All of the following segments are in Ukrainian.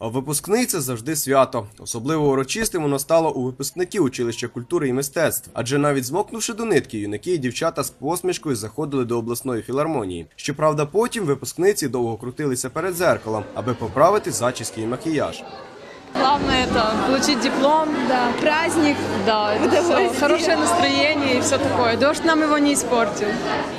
Випускний це завжди свято. Особливо урочистим воно стало у випускників училища культури і мистецтв. Адже навіть змокнувши до нитки, юнаки і дівчата з посмішкою заходили до обласної філармонії. Щоправда, потім випускниці довго крутилися перед зеркалом, аби поправити зачіски і макіяж. Главное это получить диплом, Да, праздник. да, это всё, хорошее настроение и все такое. Дождь нам его не испортил.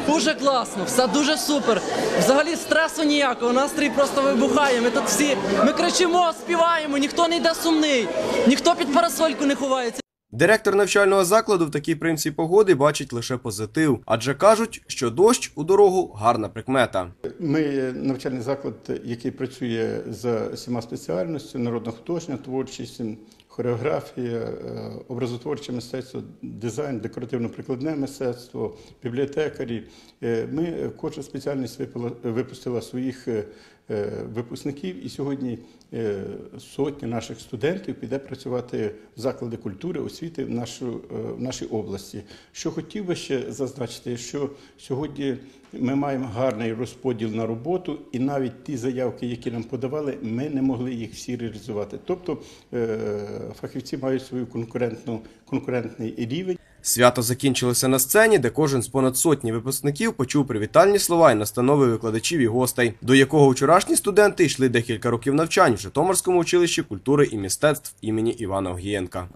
Дуже класно, все дуже супер. Взагалі стресу ніякого, настрій просто вибухає. Ми тут всі ми кричимо, співаємо, ніхто не йде сумний, ніхто під парасольку не ховається. Директор навчального закладу в такій примці погоди бачить лише позитив, адже кажуть, що дощ у дорогу гарна прикмета. Ми навчальний заклад, який працює за всіма спеціальностями, народна художня творчість, хореографія, е, образотворче мистецтво, дизайн, декоративно-прикладне мистецтво, бібліотекарі. Е, Ми кожна спеціальність випустила своїх е, е, випускників, і сьогодні е, сотні наших студентів піде працювати в заклади культури, освіти в, е, в нашій області. Що хотів би ще зазначити, що сьогодні ми маємо гарний розподіл на роботу, і навіть ті заявки, які нам подавали, ми не могли їх всі реалізувати. Тобто е, фахівці мають свою конкурентну конкурентний рівень. Свято закінчилося на сцені, де кожен з понад сотні випускників почув привітальні слова і настанови викладачів і гостей, до якого вчорашні студенти йшли декілька років навчань в Житомирському училищі культури і мистецтв імені Івана Огієнка.